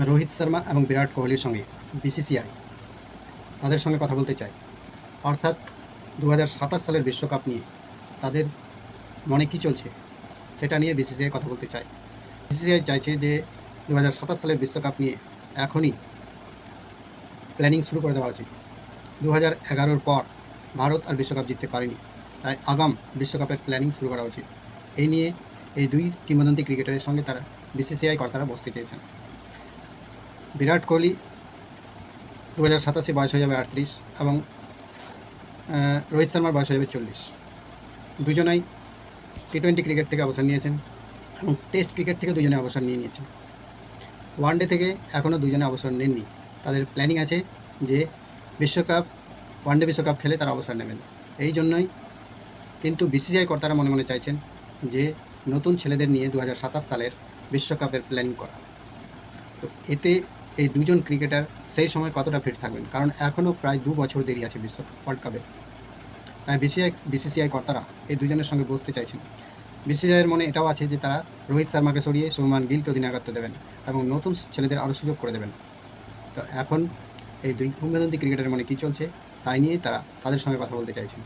রোহিত শর্মা এবং বিরাট কোহলির সঙ্গে বিসিসিআই তাদের সঙ্গে কথা বলতে চাই অর্থাৎ দু হাজার সাতাশ সালের বিশ্বকাপ নিয়ে তাদের মনে কী চলছে সেটা নিয়ে বিসিসিআই কথা বলতে চাই বিসিসিআই চাইছে যে দু হাজার সাতাশ সালের বিশ্বকাপ নিয়ে এখনই প্ল্যানিং শুরু করে দেওয়া উচিত। দু হাজার পর ভারত আর বিশ্বকাপ জিততে পারেনি, তাই আগাম বিশ্বকাপের প্ল্যানিং শুরু করা উচিত। এই নিয়ে এই দুই কিংবদন্তি ক্রিকেটারের সঙ্গে তারা বিসিসিআই কর্তারা বসতে চেয়েছেন। বিরাট কোহলি দু হাজার সাতাশে বয়স হয়ে যাবে আটত্রিশ এবং রোহিত শর্মার বয়স হয়ে যাবে চল্লিশ। দুজনাই টি টোয়েন্টি ক্রিকেট থেকে অবসর নিয়েছেন এবং টেস্ট ক্রিকেট থেকে দুজনে অবসর নিয়ে নিয়েছেন। ওয়ানডে থেকে এখনও দুজনে অবসর নেননি। তাদের প্ল্যানিং আছে যে বিশ্বকাপ ওয়ানডে বিশ্বকাপ খেলে তারা অবসর নেবেন। এই জন্যই কিন্তু বিসিসিআই কর্তারা মনে মনে চাইছেন যে নতুন ছেলেদের নিয়ে দু হাজার সাতাশ সালের বিশ্বকাপের প্ল্যানিং করা। তো এতে এই দুজন ক্রিকেটার সেই সময় কতটা ফিট থাকবেন? কারণ এখনও প্রায় দু বছর দেরি আছে বিশ্ব ওয়ার্ল্ড কাপে তাই বিসিআই বিসিসিআই কর্তারা এই দুজনের সঙ্গে বসতে চাইছেন। বিসিসিআইয়ের মনে এটাও আছে যে তারা রোহিত শর্মাকে সরিয়ে সুমান গিলকে অধিনায়কত্ব দেবেন এবং নতুন ছেলেদের আরও সুযোগ করে দেবেন। তো এখন এই দুই কিংবদন্তি ক্রিকেটারের মনে কী চলছে, তাই নিয়ে তারা তাদের সঙ্গে কথা বলতে চাইছেন।